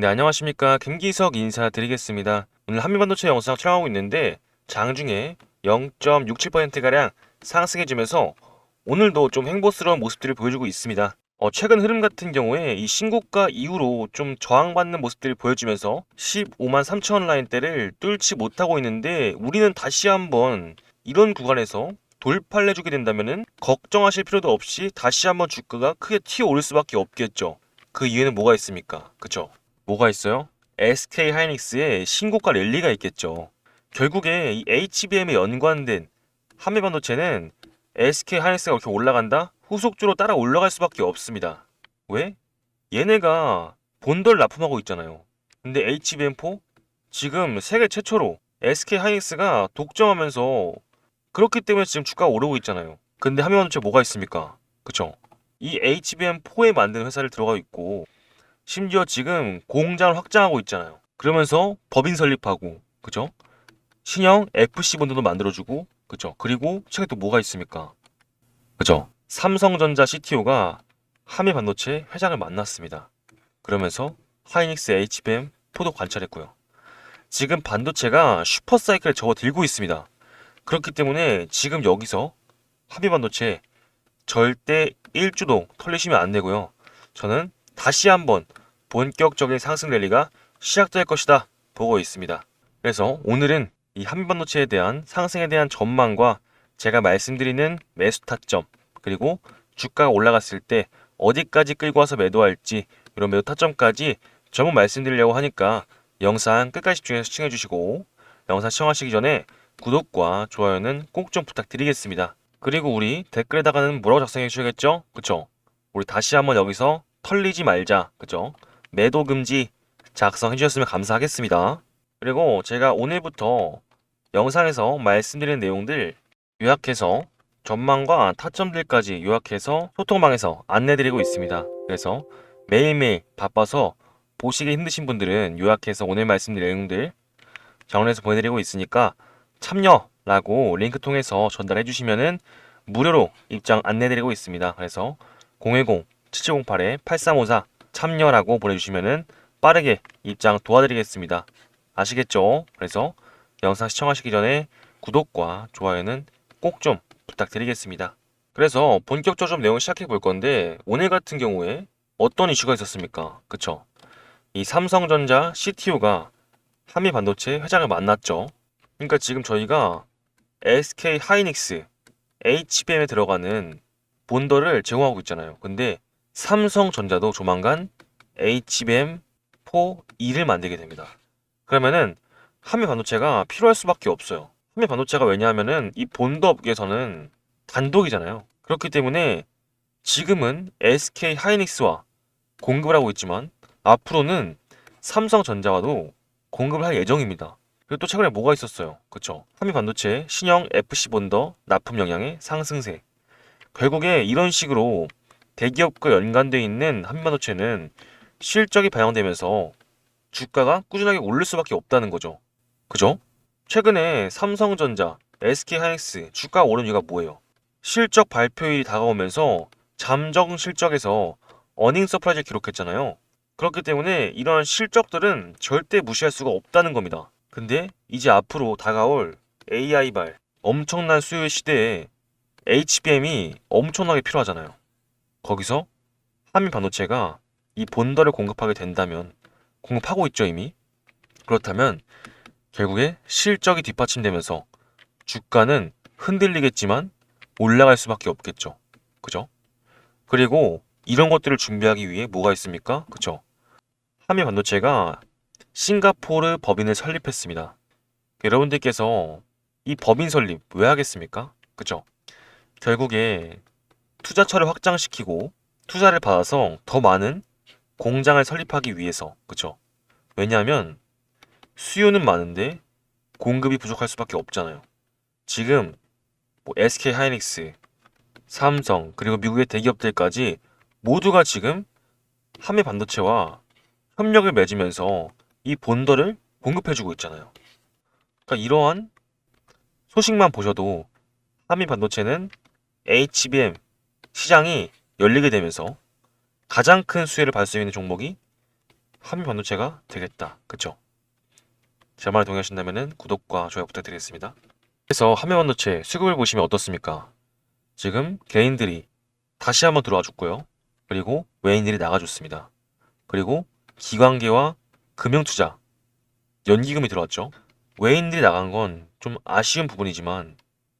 네, 안녕하십니까. 김기석 인사드리겠습니다. 오늘 한미반도체 영상 촬영하고 있는데 장중에 0.67%가량 상승해주면서 오늘도 좀 행보스러운 모습들을 보여주고 있습니다. 어, 최근 흐름 같은 경우에 이 신고가 이후로 좀 저항받는 모습들을 보여주면서 15만 3천 라인대를 뚫지 못하고 있는데 우리는 다시 한번 이런 구간에서 돌파를 해주게 된다면은 걱정하실 필요도 없이 다시 한번 주가가 크게 튀어오를 수밖에 없겠죠. 그 이유는 뭐가 있습니까? 그쵸? 뭐가 있어요? SK 하이닉스의 신고가 랠리가 있겠죠. 결국에 이 HBM에 연관된 한미 반도체는 SK 하이닉스가 이렇게 올라간다? 후속주로 따라 올라갈 수밖에 없습니다. 왜? 얘네가 본덜 납품하고 있잖아요. 근데 HBM4 지금 세계 최초로 SK 하이닉스가 독점하면서 그렇기 때문에 지금 주가가 오르고 있잖아요. 근데 한미반도체 뭐가 있습니까? 그쵸? 이 HBM4에 만든 회사를 들어가 있고 심지어 지금 공장을 확장하고 있잖아요. 그러면서 법인 설립하고, 그죠? 신형 FC 본드도 만들어주고, 그죠? 그리고 최근에 또 뭐가 있습니까? 그죠? 삼성전자 CTO가 한미 반도체 회장을 만났습니다. 그러면서 하이닉스 HBM 포도 관찰했고요. 지금 반도체가 슈퍼 사이클에 접어들고 있습니다. 그렇기 때문에 지금 여기서 한미 반도체 절대 1주도 털리시면 안 되고요. 저는 다시 한번 본격적인 상승 랠리가 시작될 것이다 보고 있습니다. 그래서 오늘은 이 한반도체에 대한 상승에 대한 전망과 제가 말씀드리는 매수 타점 그리고 주가가 올라갔을 때 어디까지 끌고 와서 매도할지 이런 매도 타점까지 전부 말씀드리려고 하니까 영상 끝까지 집중해서 시청해 주시고 영상 시청하시기 전에 구독과 좋아요는 꼭 좀 부탁드리겠습니다. 그리고 우리 댓글에다가는 뭐라고 작성해 주셔야겠죠? 그쵸? 우리 다시 한번 여기서 털리지 말자. 그죠? 매도 금지 작성해 주셨으면 감사하겠습니다. 그리고 제가 오늘부터 영상에서 말씀드리는 내용들 요약해서 전망과 타점들까지 요약해서 소통방에서 안내드리고 있습니다. 그래서 매일매일 바빠서 보시기 힘드신 분들은 요약해서 오늘 말씀드린 내용들 정리해서 보내드리고 있으니까 참여라고 링크 통해서 전달해 주시면은 무료로 입장 안내드리고 있습니다. 그래서 010-7708-8354 참여라고 보내주시면은 빠르게 입장 도와드리겠습니다. 아시겠죠? 그래서 영상 시청하시기 전에 구독과 좋아요는 꼭 좀 부탁드리겠습니다. 그래서 본격적으로 좀 내용 시작해 볼 건데 오늘 같은 경우에 어떤 이슈가 있었습니까? 그쵸? 이 삼성전자 CTO가 한미 반도체 회장을 만났죠. 그러니까 지금 저희가 SK 하이닉스 HBM에 들어가는 본더를 제공하고 있잖아요. 근데 삼성전자도 조만간 HBM4E를 만들게 됩니다. 그러면은 한미 반도체가 필요할 수밖에 없어요. 한미 반도체가 왜냐하면은 이 본더 업계에서는 단독이잖아요. 그렇기 때문에 지금은 SK 하이닉스와 공급을 하고 있지만 앞으로는 삼성전자와도 공급을 할 예정입니다. 그리고 또 최근에 뭐가 있었어요. 그쵸? 한미 반도체 신형 FC 본더 납품 영향의 상승세. 결국에 이런 식으로 대기업과 연관되어 있는 한미반도체는 실적이 반영되면서 주가가 꾸준하게 오를 수밖에 없다는 거죠. 그죠? 최근에 삼성전자, SK하이닉스 주가가 오른 이유가 뭐예요? 실적 발표일이 다가오면서 잠정 실적에서 어닝 서프라이즈를 기록했잖아요. 그렇기 때문에 이런 실적들은 절대 무시할 수가 없다는 겁니다. 근데 이제 앞으로 다가올 AI발 엄청난 수요 시대에 HBM이 엄청나게 필요하잖아요. 거기서 한미 반도체가 이 본더를 공급하게 된다면 공급하고 있죠 이미. 그렇다면 결국에 실적이 뒷받침되면서 주가는 흔들리겠지만 올라갈 수밖에 없겠죠. 그죠? 그리고 이런 것들을 준비하기 위해 뭐가 있습니까? 그죠? 한미 반도체가 싱가포르 법인을 설립했습니다. 여러분들께서 이 법인 설립 왜 하겠습니까? 그죠? 결국에 투자처를 확장시키고 투자를 받아서 더 많은 공장을 설립하기 위해서 그쵸? 왜냐하면 수요는 많은데 공급이 부족할 수밖에 없잖아요. 지금 뭐 SK 하이닉스, 삼성 그리고 미국의 대기업들까지 모두가 지금 한미 반도체와 협력을 맺으면서 이 본더를 공급해주고 있잖아요. 그러니까 이러한 소식만 보셔도 한미 반도체는 HBM 시장이 열리게 되면서 가장 큰 수혜를 받을 수 있는 종목이 한미 반도체가 되겠다. 그쵸? 제 말에 동의하신다면 구독과 좋아요 부탁드리겠습니다. 그래서 한미 반도체 수급을 보시면 어떻습니까? 지금 개인들이 다시 한번 들어와 줬고요. 그리고 외인들이 나가줬습니다. 그리고 기관계와 금융투자, 연기금이 들어왔죠. 외인들이 나간 건 좀 아쉬운 부분이지만,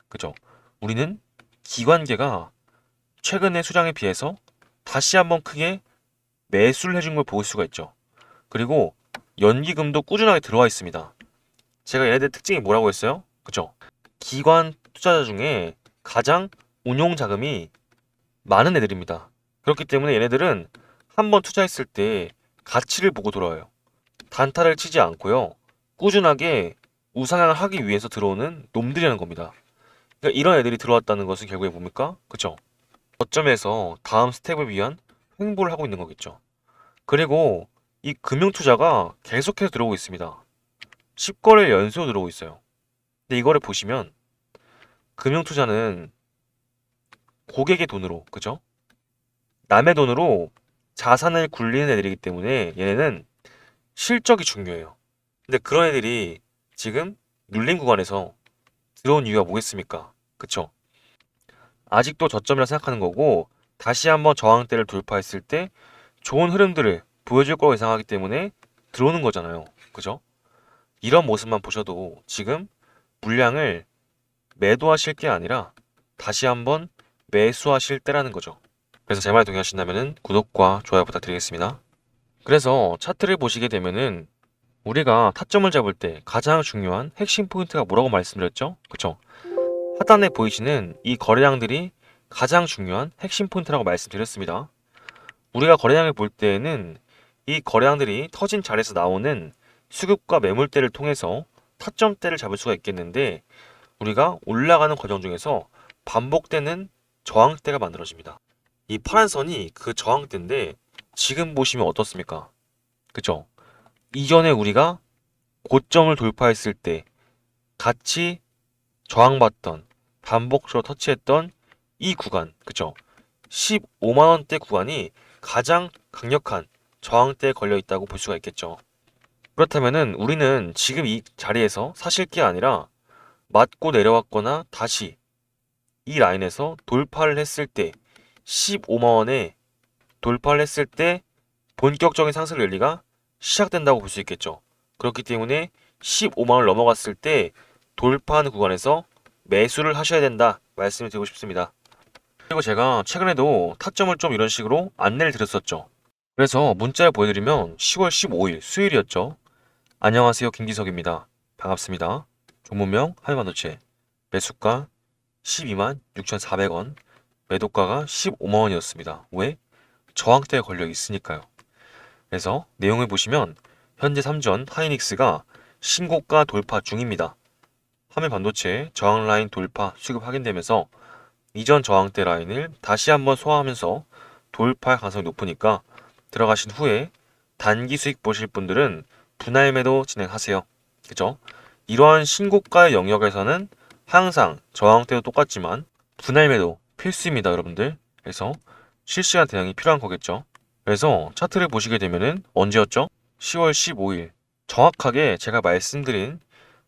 그죠? 우리는 기관계가 최근의 수량에 비해서 다시 한번 크게 매수를 해준 걸 볼 수가 있죠. 그리고 연기금도 꾸준하게 들어와 있습니다. 제가 얘네들 특징이 뭐라고 했어요? 그죠? 기관 투자자 중에 가장 운용 자금이 많은 애들입니다. 그렇기 때문에 얘네들은 한번 투자했을 때 가치를 보고 돌아와요. 단타를 치지 않고요. 꾸준하게 우상향을 하기 위해서 들어오는 놈들이라는 겁니다. 그러니까 이런 애들이 들어왔다는 것은 결국에 뭡니까? 그쵸? 어점에서 다음 스텝을 위한 횡보를 하고 있는 거겠죠. 그리고 이 금융 투자가 계속해서 들어오고 있습니다. 10거래 연속 들어오고 있어요. 근데 이거를 보시면 금융 투자는 고객의 돈으로, 그죠? 남의 돈으로 자산을 굴리는 애들이기 때문에 얘네는 실적이 중요해요. 근데 그런 애들이 지금 눌림 구간에서 들어온 이유가 뭐겠습니까? 그쵸? 아직도 저점이라 생각하는 거고 다시 한번 저항대를 돌파했을 때 좋은 흐름들을 보여줄 거라고 예상하기 때문에 들어오는 거잖아요. 그죠? 이런 모습만 보셔도 지금 물량을 매도하실 게 아니라 다시 한번 매수하실 때라는 거죠. 그래서 제 말에 동의하신다면 구독과 좋아요 부탁드리겠습니다. 그래서 차트를 보시게 되면은 우리가 타점을 잡을 때 가장 중요한 핵심 포인트가 뭐라고 말씀드렸죠? 그쵸? 하단에 보이시는 이 거래량들이 가장 중요한 핵심 포인트라고 말씀드렸습니다. 우리가 거래량을 볼 때에는 이 거래량들이 터진 자리에서 나오는 수급과 매물대를 통해서 타점대를 잡을 수가 있겠는데 우리가 올라가는 과정 중에서 반복되는 저항대가 만들어집니다. 이 파란 선이 그 저항대인데 지금 보시면 어떻습니까? 그쵸? 이전에 우리가 고점을 돌파했을 때 같이 저항받던 반복적으로 터치했던 이 구간, 그쵸? 15만원대 구간이 가장 강력한 저항대에 걸려 있다고 볼 수가 있겠죠. 그렇다면은 우리는 지금 이 자리에서 사실 게 아니라 맞고 내려왔거나 다시 이 라인에서 돌파를 했을 때 15만원에 돌파를 했을 때 본격적인 상승 랠리가 시작된다고 볼 수 있겠죠. 그렇기 때문에 15만원을 넘어갔을 때 돌파하는 구간에서 매수를 하셔야 된다 말씀을 드리고 싶습니다. 그리고 제가 최근에도 타점을 좀 이런 식으로 안내를 드렸었죠. 그래서 문자를 보여드리면 10월 15일 수요일이었죠. 안녕하세요 김기석입니다. 반갑습니다. 종목명 한반도체 매수가 12만 6,400원 매도가가 15만원이었습니다. 왜? 저항대에 걸려 있으니까요. 그래서 내용을 보시면 현재 3전 하이닉스가 신고가 돌파 중입니다. 화면 반도체 저항 라인 돌파 수급 확인되면서 이전 저항대 라인을 다시 한번 소화하면서 돌파할 가능성이 높으니까 들어가신 후에 단기 수익 보실 분들은 분할 매도 진행하세요. 그죠? 이러한 신고가의 영역에서는 항상 저항대도 똑같지만 분할 매도 필수입니다, 여러분들. 그래서 실시간 대응이 필요한 거겠죠. 그래서 차트를 보시게 되면은 언제였죠? 10월 15일. 정확하게 제가 말씀드린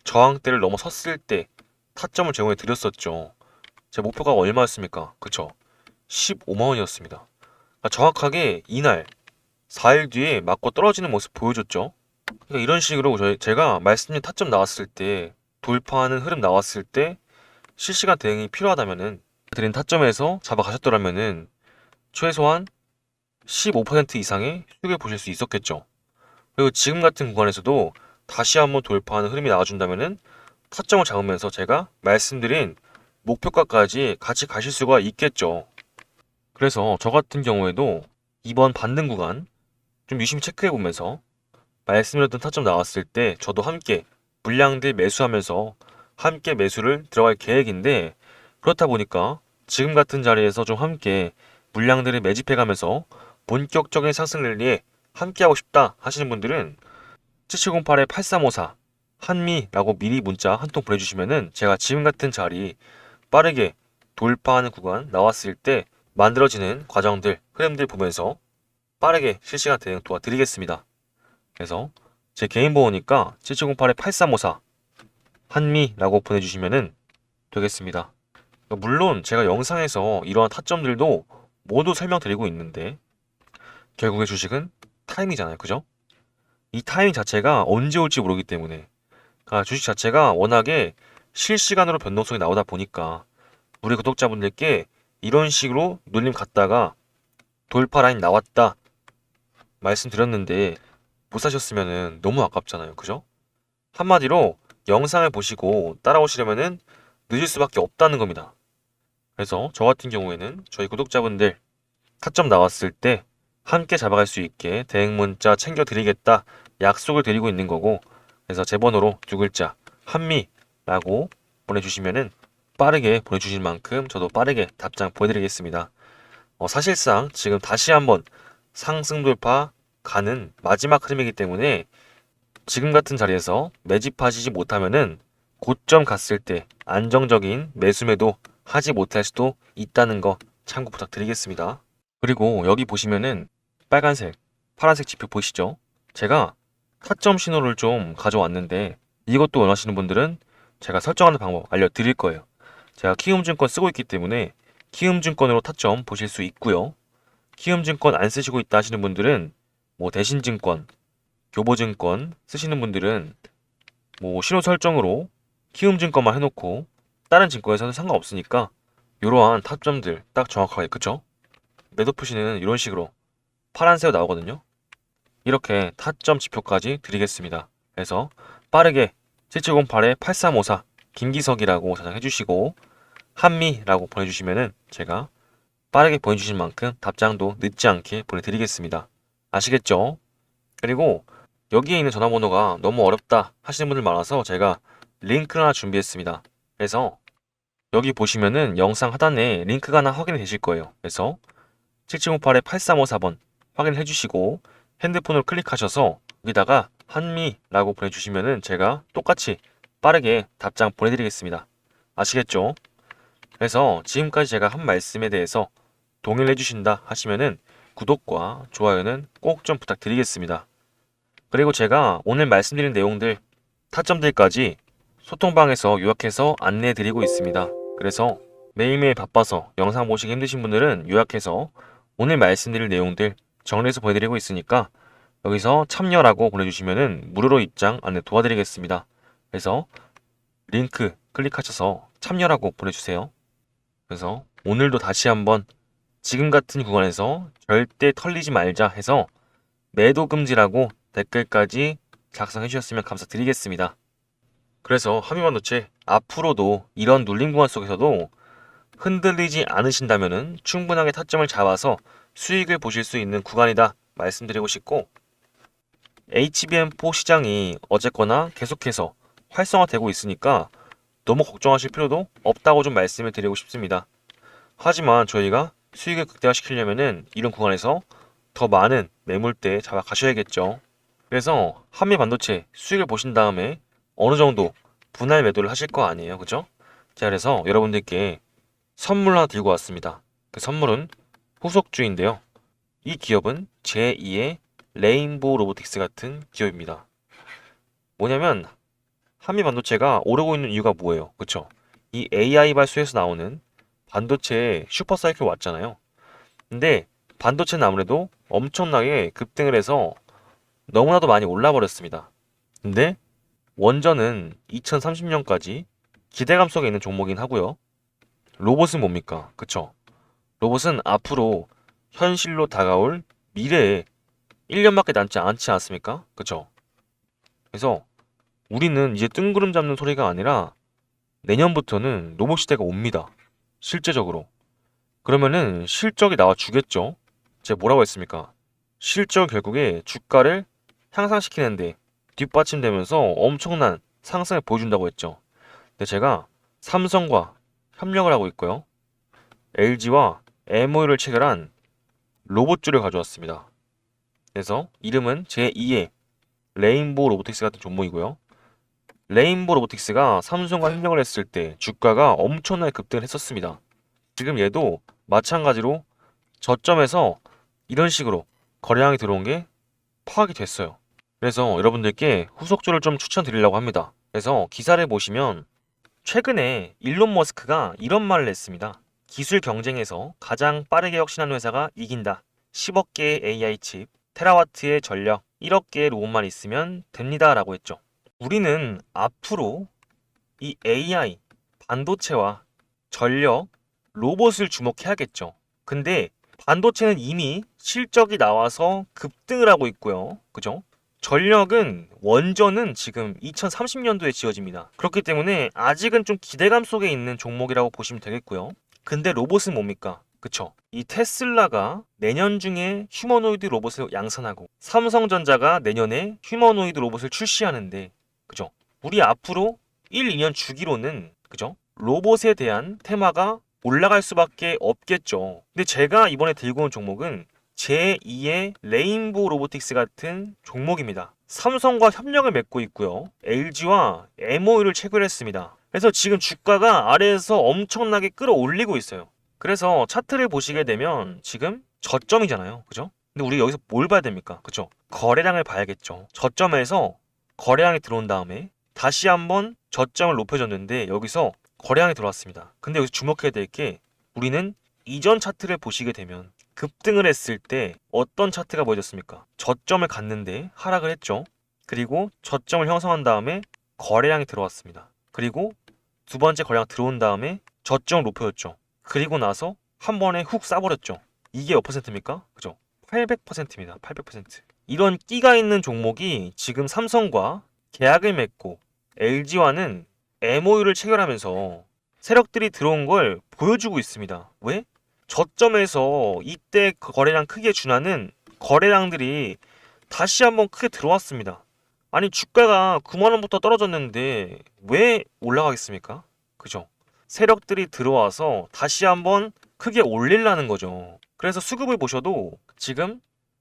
저항대를 넘어섰을 때 타점을 제공해 드렸었죠. 제 목표가 얼마였습니까? 그쵸? 15만원이었습니다. 그러니까 정확하게 이날 4일 뒤에 맞고 떨어지는 모습 보여줬죠. 그러니까 이런 식으로 저희 제가 말씀드린 타점 나왔을 때 돌파하는 흐름 나왔을 때 실시간 대응이 필요하다면은 드린 타점에서 잡아가셨더라면은 최소한 15% 이상의 수익을 보실 수 있었겠죠. 그리고 지금 같은 구간에서도 다시 한번 돌파하는 흐름이 나와준다면은 타점을 잡으면서 제가 말씀드린 목표가까지 같이 가실 수가 있겠죠. 그래서 저 같은 경우에도 이번 반등 구간 좀 유심히 체크해 보면서 말씀드렸던 타점 나왔을 때 저도 함께 물량들 매수하면서 함께 매수를 들어갈 계획인데 그렇다 보니까 지금 같은 자리에서 좀 함께 물량들을 매집해 가면서 본격적인 상승 랠리에 함께하고 싶다 하시는 분들은 7708-8354 한미라고 미리 문자 한 통 보내주시면은 제가 지금 같은 자리 빠르게 돌파하는 구간 나왔을 때 만들어지는 과정들, 흐름들 보면서 빠르게 실시간 대응 도와드리겠습니다. 그래서 제 개인 보호니까 7708-8354 한미라고 보내주시면은 되겠습니다. 물론 제가 영상에서 이러한 타점들도 모두 설명드리고 있는데 결국에 주식은 타이밍이잖아요. 그죠? 이 타이밍 자체가 언제 올지 모르기 때문에 아, 주식 자체가 워낙에 실시간으로 변동성이 나오다 보니까 우리 구독자분들께 이런 식으로 눌림 갔다가 돌파 라인 나왔다 말씀드렸는데 못 사셨으면 너무 아깝잖아요. 그죠? 한마디로 영상을 보시고 따라오시려면은 늦을 수밖에 없다는 겁니다. 그래서 저 같은 경우에는 저희 구독자분들 타점 나왔을 때 함께 잡아갈 수 있게 대행 문자 챙겨드리겠다 약속을 드리고 있는 거고 그래서 제 번호로 두 글자 한미라고 보내주시면은 빠르게 보내주신 만큼 저도 빠르게 답장 보내드리겠습니다. 어, 사실상 지금 다시 한번 상승 돌파 가는 마지막 흐름이기 때문에 지금 같은 자리에서 매집하시지 못하면은 고점 갔을 때 안정적인 매수매도 하지 못할 수도 있다는 거 참고 부탁드리겠습니다. 그리고 여기 보시면은 빨간색, 파란색 지표 보이시죠? 제가 타점 신호를 좀 가져왔는데 이것도 원하시는 분들은 제가 설정하는 방법 알려드릴 거예요. 제가 키움증권 쓰고 있기 때문에 키움증권으로 타점 보실 수 있고요. 키움증권 안 쓰시고 있다 하시는 분들은 뭐 대신증권, 교보증권 쓰시는 분들은 뭐 신호 설정으로 키움증권만 해놓고 다른 증권에서는 상관없으니까 이러한 타점들 딱 정확하게 그쵸? 매도 표시는 이런 식으로 파란색으로 나오거든요. 이렇게 타점 지표까지 드리겠습니다. 그래서 빠르게 7708에 8354 김기석이라고 저장해 주시고 한미라고 보내주시면은 제가 빠르게 보내주신 만큼 답장도 늦지 않게 보내드리겠습니다. 아시겠죠? 그리고 여기에 있는 전화번호가 너무 어렵다 하시는 분들 많아서 제가 링크 하나 준비했습니다. 그래서 여기 보시면은 영상 하단에 링크가 하나 확인이 되실 거예요. 그래서 7708에 8354번 확인해 주시고 핸드폰을 클릭하셔서 여기다가 한미라고 보내주시면은 제가 똑같이 빠르게 답장 보내드리겠습니다. 아시겠죠? 그래서 지금까지 제가 한 말씀에 대해서 동의를 해주신다 하시면은 구독과 좋아요는 꼭 좀 부탁드리겠습니다. 그리고 제가 오늘 말씀드린 내용들 타점들까지 소통방에서 요약해서 안내해 드리고 있습니다. 그래서 매일매일 바빠서 영상 보시기 힘드신 분들은 요약해서 오늘 말씀드릴 내용들 정리해서 보내드리고 있으니까 여기서 참여라고 보내주시면은 무료로 입장 안내 도와드리겠습니다. 그래서 링크 클릭하셔서 참여라고 보내주세요. 그래서 오늘도 다시 한번 지금 같은 구간에서 절대 털리지 말자 해서 매도 금지라고 댓글까지 작성해 주셨으면 감사드리겠습니다. 그래서 하미반도체 앞으로도 이런 눌림 구간 속에서도 흔들리지 않으신다면 충분하게 타점을 잡아서 수익을 보실 수 있는 구간이다 말씀드리고 싶고 HBM4 시장이 어쨌거나 계속해서 활성화되고 있으니까 너무 걱정하실 필요도 없다고 좀 말씀을 드리고 싶습니다. 하지만 저희가 수익을 극대화시키려면은 이런 구간에서 더 많은 매물대 잡아 가셔야겠죠. 그래서 한미 반도체 수익을 보신 다음에 어느 정도 분할 매도를 하실 거 아니에요. 그죠? 자, 그래서 여러분들께 선물 하나 들고 왔습니다. 그 선물은 후속주인데요. 이 기업은 제2의 레인보우 로보틱스 같은 기업입니다. 뭐냐면 한미 반도체가 오르고 있는 이유가 뭐예요? 그쵸? 이 AI 발수에서 나오는 반도체의 슈퍼 사이클 왔잖아요. 근데 반도체는 아무래도 엄청나게 급등을 해서 너무나도 많이 올라버렸습니다. 근데 원전은 2030년까지 기대감 속에 있는 종목이긴 하고요. 로봇은 뭡니까? 그쵸? 로봇은 앞으로 현실로 다가올 미래에 1년밖에 남지 않지 않습니까? 그쵸? 그래서 우리는 이제 뜬구름 잡는 소리가 아니라 내년부터는 로봇 시대가 옵니다. 실제적으로. 그러면은 실적이 나와 주겠죠? 제가 뭐라고 했습니까? 실적 결국에 주가를 향상시키는데 뒷받침되면서 엄청난 상승을 보여준다고 했죠. 근데 제가 삼성과 협력을 하고 있고요. LG와 MOU를 체결한 로봇주를 가져왔습니다. 그래서 이름은 제2의 레인보우 로보틱스 같은 종목이고요. 레인보우 로보틱스가 삼성과 협력을 했을 때 주가가 엄청나게 급등을 했었습니다. 지금 얘도 마찬가지로 저점에서 이런 식으로 거래량이 들어온 게 파악이 됐어요. 그래서 여러분들께 후속조를 좀 추천드리려고 합니다. 그래서 기사를 보시면 최근에 일론 머스크가 이런 말을 했습니다. 기술 경쟁에서 가장 빠르게 혁신하는 회사가 이긴다. 10억 개의 AI 칩, 테라와트의 전력, 1억 개의 로봇만 있으면 됩니다. 라고 했죠. 우리는 앞으로 이 AI, 반도체와 전력, 로봇을 주목해야겠죠. 근데 반도체는 이미 실적이 나와서 급등을 하고 있고요. 그죠? 전력은 원전은 지금 2030년도에 지어집니다. 그렇기 때문에 아직은 좀 기대감 속에 있는 종목이라고 보시면 되겠고요. 근데 로봇은 뭡니까? 그쵸? 이 테슬라가 내년 중에 휴머노이드 로봇을 양산하고 삼성전자가 내년에 휴머노이드 로봇을 출시하는데 그죠? 우리 앞으로 1, 2년 주기로는 그죠? 로봇에 대한 테마가 올라갈 수밖에 없겠죠. 근데 제가 이번에 들고 온 종목은 제2의 레인보우 로보틱스 같은 종목입니다. 삼성과 협력을 맺고 있고요. LG와 MOU를 체결했습니다. 그래서 지금 주가가 아래에서 엄청나게 끌어올리고 있어요. 그래서 차트를 보시게 되면 지금 저점이잖아요. 그죠? 근데 우리 여기서 뭘 봐야 됩니까? 그죠? 거래량을 봐야겠죠. 저점에서 거래량이 들어온 다음에 다시 한번 저점을 높여줬는데 여기서 거래량이 들어왔습니다. 근데 여기서 주목해야 될 게 우리는 이전 차트를 보시게 되면 급등을 했을 때 어떤 차트가 보여졌습니까? 저점을 갔는데 하락을 했죠. 그리고 저점을 형성한 다음에 거래량이 들어왔습니다. 그리고 두 번째 거래량 들어온 다음에 저점을 높여줬죠. 그리고 나서 한 번에 훅 싸버렸죠. 이게 몇 퍼센트입니까? 그죠? 800%입니다. 800%. 이런 끼가 있는 종목이 지금 삼성과 계약을 맺고 LG와는 MOU를 체결하면서 세력들이 들어온 걸 보여주고 있습니다. 왜? 저점에서 이때 그 거래량 크게 준하는 거래량들이 다시 한번 크게 들어왔습니다. 아니 주가가 9만 원부터 떨어졌는데 왜 올라가겠습니까? 그죠? 세력들이 들어와서 다시 한번 크게 올리려는 거죠. 그래서 수급을 보셔도 지금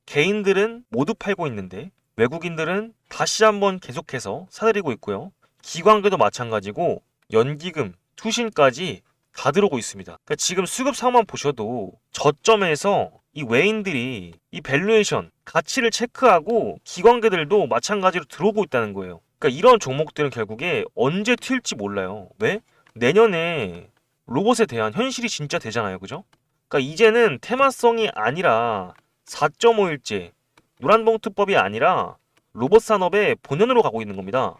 개인들은 모두 팔고 있는데 외국인들은 다시 한번 계속해서 사들이고 있고요. 기관계도 마찬가지고 연기금, 투신까지 다 들어오고 있습니다. 그러니까 지금 수급 상황만 보셔도 저점에서 이 외인들이 이 밸류에이션 가치를 체크하고 기관계들도 마찬가지로 들어오고 있다는 거예요. 그러니까 이런 종목들은 결국에 언제 튈지 몰라요. 왜? 내년에 로봇에 대한 현실이 진짜 되잖아요. 그죠? 그러니까 이제는 테마성이 아니라 4.5일제 노란봉투법이 아니라 로봇 산업의 본연으로 가고 있는 겁니다.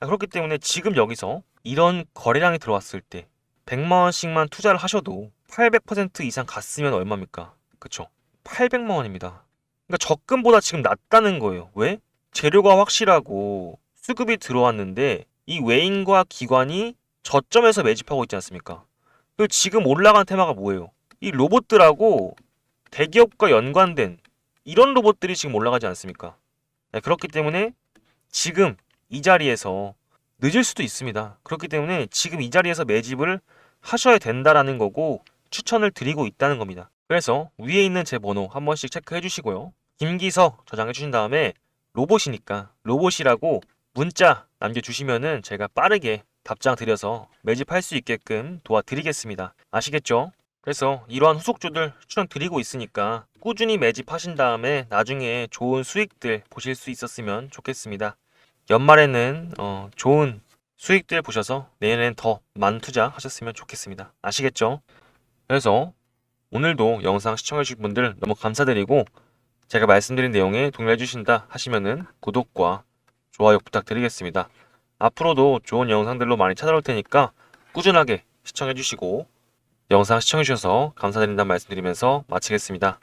그렇기 때문에 지금 여기서 이런 거래량이 들어왔을 때 100만 원씩만 투자를 하셔도 800% 이상 갔으면 얼마입니까? 그쵸? 800만 원입니다. 그러니까 적금보다 지금 낫다는 거예요. 왜? 재료가 확실하고 수급이 들어왔는데 이 외인과 기관이 저점에서 매집하고 있지 않습니까? 그리고 지금 올라간 테마가 뭐예요? 이 로봇들하고 대기업과 연관된 이런 로봇들이 지금 올라가지 않습니까? 네, 그렇기 때문에 지금 이 자리에서 늦을 수도 있습니다. 그렇기 때문에 지금 이 자리에서 매집을 하셔야 된다라는 거고 추천을 드리고 있다는 겁니다. 그래서 위에 있는 제 번호 한 번씩 체크해 주시고요. 김기석 저장해 주신 다음에 로봇이니까 로봇이라고 문자 남겨주시면은 제가 빠르게 답장 드려서 매집할 수 있게끔 도와드리겠습니다. 아시겠죠? 그래서 이러한 후속주들 추천드리고 있으니까 꾸준히 매집하신 다음에 나중에 좋은 수익들 보실 수 있었으면 좋겠습니다. 연말에는 어, 좋은 수익들 보셔서 내년엔 더 많은 투자 하셨으면 좋겠습니다. 아시겠죠? 그래서 오늘도 영상 시청해주신 분들 너무 감사드리고 제가 말씀드린 내용에 동의해 주신다 하시면은 구독과 좋아요 부탁드리겠습니다. 앞으로도 좋은 영상들로 많이 찾아올 테니까 꾸준하게 시청해 주시고 영상 시청해 주셔서 감사드린다는 말씀드리면서 마치겠습니다.